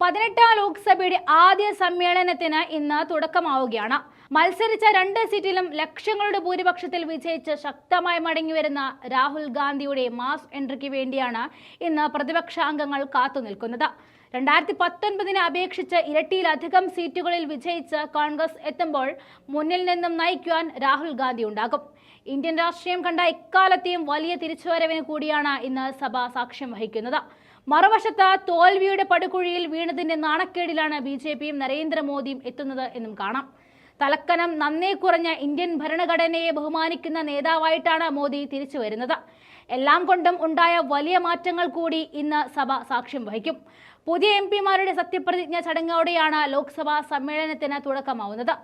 പതിനെട്ടാം ലോക്സഭയുടെ ആദ്യ സമ്മേളനത്തിന് ഇന്ന് തുടക്കമാവുകയാണ്. മത്സരിച്ച രണ്ട് സീറ്റിലും ലക്ഷങ്ങളുടെ ഭൂരിപക്ഷത്തിൽ വിജയിച്ച് ശക്തമായി മടങ്ങിവരുന്ന രാഹുൽ ഗാന്ധിയുടെ മാസ് എൻട്രിക്ക് വേണ്ടിയാണ് ഇന്ന് പ്രതിപക്ഷ അംഗങ്ങൾ കാത്തുനിൽക്കുന്നത്. രണ്ടായിരത്തി പത്തൊൻപതിനെ അപേക്ഷിച്ച് ഇരട്ടിയിലധികം സീറ്റുകളിൽ വിജയിച്ച് കോൺഗ്രസ് എത്തുമ്പോൾ മുന്നിൽ നിന്നും നയിക്കുവാൻ രാഹുൽ ഗാന്ധി ഉണ്ടാകും. ഇന്ത്യൻ രാഷ്ട്രീയം കണ്ട എക്കാലത്തെയും വലിയ തിരിച്ചുവരവിന് കൂടിയാണ് ഇന്ന് സഭ സാക്ഷ്യം വഹിക്കുന്നത്. മറുവശത്ത് തോൽവിയുടെ പടുകുഴിയിൽ വീണതിന്റെ നാണക്കേടിലാണ് ബി ജെ പിയും നരേന്ദ്രമോദിയും എത്തുന്നത് എന്നും കാണാം. തലക്കനം നന്നേ കുറഞ്ഞ ഇന്ത്യൻ ഭരണഘടനയെ ബഹുമാനിക്കുന്ന നേതാവായിട്ടാണ് മോദി തിരിച്ചു വരുന്നത് എല്ലാം കൊണ്ടും ഉണ്ടായ വലിയ മാറ്റങ്ങൾ കൂടി ഇന്ന് സഭ സാക്ഷ്യം വഹിക്കും. പുതിയ എം പിമാരുടെ സത്യപ്രതിജ്ഞ ചടങ്ങോടെയാണ് ലോക്സഭാ സമ്മേളനത്തിന് തുടക്കമാവുന്നത്.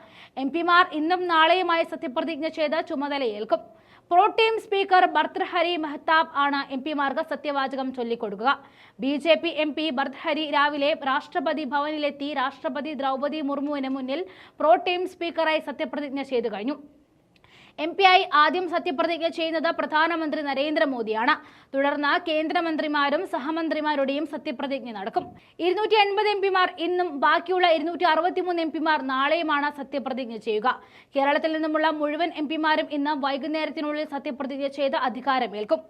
എം പിമാർ ഇന്നും നാളെയുമായി സത്യപ്രതിജ്ഞ ചെയ്ത് ചുമതലയേൽക്കും പ്രോട്ടീം സ്പീക്കർ ഭർത്തൃഹരി മെഹ്താബ് ആണ് എം പിമാർക്ക് സത്യവാചകം ചൊല്ലിക്കൊടുക്കുക. B J P M P Bhartruhari രാവിലെ രാഷ്ട്രപതി ഭവനിലെത്തി രാഷ്ട്രപതി ദ്രൗപദി മുർമുവിന് മുന്നിൽ പ്രോട്ടീം സ്പീക്കറായി സത്യപ്രതിജ്ഞ ചെയ്തു കഴിഞ്ഞു. എം പി ആയി ആദ്യം സത്യപ്രതിജ്ഞ ചെയ്യുന്നത് പ്രധാനമന്ത്രി നരേന്ദ്രമോദിയാണ്. തുടർന്ന് കേന്ദ്രമന്ത്രിമാരും സഹമന്ത്രിമാരുടെയും സത്യപ്രതിജ്ഞ നടക്കും. ഇരുന്നൂറ്റി എൺപത് എം പിമാർ ഇന്നും ബാക്കിയുള്ള ഇരുന്നൂറ്റി അറുപത്തിമൂന്ന് എം പിമാർ നാളെയുമാണ് സത്യപ്രതിജ്ഞ ചെയ്യുക. കേരളത്തിൽ നിന്നുമുള്ള മുഴുവൻ എം പിമാരും ഇന്ന് വൈകുന്നേരത്തിനുള്ളിൽ സത്യപ്രതിജ്ഞ ചെയ്ത് അധികാരമേൽക്കും.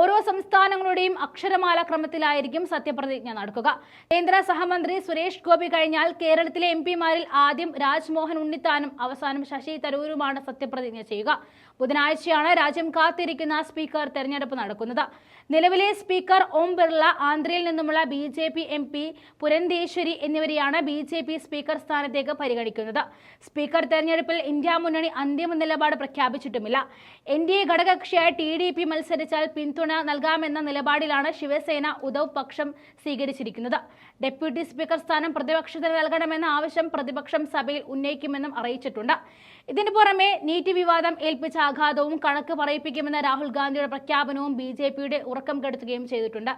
ഓരോ സംസ്ഥാനങ്ങളുടെയും അക്ഷരമാല ക്രമത്തിലായിരിക്കും സത്യപ്രതിജ്ഞ നടക്കുക. കേന്ദ്ര സഹമന്ത്രി സുരേഷ് ഗോപി കഴിഞ്ഞാൽ കേരളത്തിലെ എം പിമാരിൽ ആദ്യം രാജ്മോഹൻ ഉണ്ണിത്താനും അവസാനം ശശി തരൂരുമാണ് സത്യപ്രതിജ്ഞ ചെയ്യുക. ബുധനാഴ്ചയാണ് രാജ്യം കാത്തിരിക്കുന്ന സ്പീക്കർ തെരഞ്ഞെടുപ്പ് നടക്കുന്നത്. നിലവിലെ സ്പീക്കർ ഓം ബിർള ആന്ധ്രയിൽ നിന്നുമുള്ള B J P M P Purandeswari എന്നിവരെയാണ് ബി ജെ പി സ്പീക്കർ സ്ഥാനത്തേക്ക് പരിഗണിക്കുന്നത്. സ്പീക്കർ തെരഞ്ഞെടുപ്പിൽ ഇന്ത്യ മുന്നണി അന്തിമ നിലപാട് പ്രഖ്യാപിച്ചിട്ടുമില്ല. എൻ ഡി എ ഘടകകക്ഷിയായ ടി ഡി പി മത്സരിച്ചാൽ പിന്തുണ നൽകാമെന്ന നിലപാടിലാണ് ശിവസേന ഉദ്ധവ് പക്ഷം സ്വീകരിച്ചിരിക്കുന്നത്. ഡെപ്യൂട്ടി സ്പീക്കർ സ്ഥാനം പ്രതിപക്ഷത്തിന് നൽകണമെന്ന ആവശ്യം പ്രതിപക്ഷം സഭയിൽ ഉന്നയിക്കുമെന്നും അറിയിച്ചിട്ടുണ്ട്. ഇതിനു പുറമെ നീറ്റ് വിവാദം ഏൽപ്പിച്ച ആഘാതവും കണക്ക് പറയിപ്പിക്കുമെന്ന രാഹുൽ ഗാന്ധിയുടെ പ്രഖ്യാപനവും ബി ഉറക്കം കെടുത്തുകയും ചെയ്തിട്ടുണ്ട്.